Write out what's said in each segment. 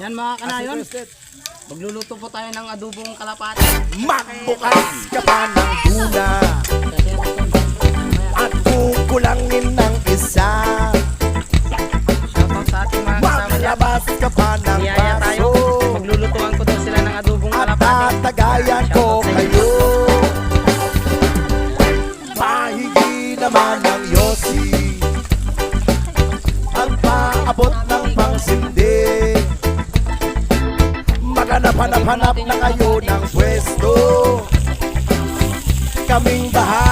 Yan mga kanayon. Magluluto po tayo ng adobong kalapati. Magbukas ka pa ng tuna At kukulangin ng isa Shoutout sa ating mga kasama dyan. Maglabas ka pa ng baso Maglulutuan ko daw sila ng adobong At kalapati. tatagayan ko kayo Pahigi naman ng Yossi Ang paabot ng pangsindi Maghanap-hanap-hanap na kayo ng pwesto. Kaming bahala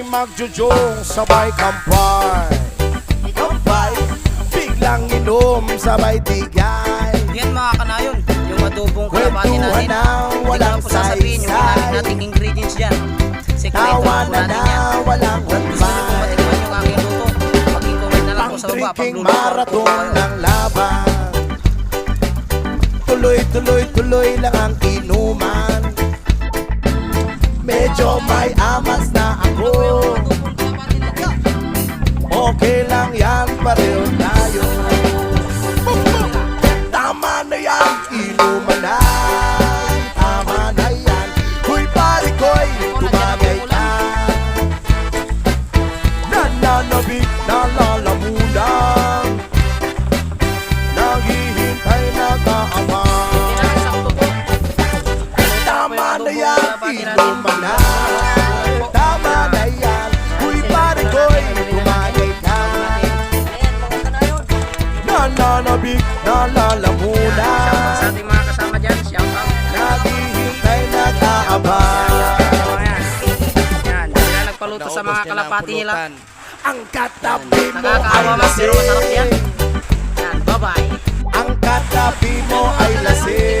May magjujong sabay kampay Kampay, biglang inom sabay tigay Yan mga kanayon. Yung adobong kalapati natin. Hindi ko walang na po sasabihin yung ginamit nating ingredients dyan. Sekreto Tawa po na natin na, walang Kung gusto nyo humpay matikman yung aking luto, mag-comment na lang po sa baba. Pang drinking Pagluluto ko marathon ng laban Tuloy, tuloy, tuloy lang ang inuman Medyo may amas na ako. Okay lang yan, pareho na Tama na yan Uy pare ko'y kumagay na Nananabik na lalamunan Sa ating mga kasama dyan, shout out Naghihintay na kaabang Yan, yan nagpaluto sa mga kalapati nila Ang katabi mo ay lasing yan Yan, bye-bye Ang katabi mo ay lasing.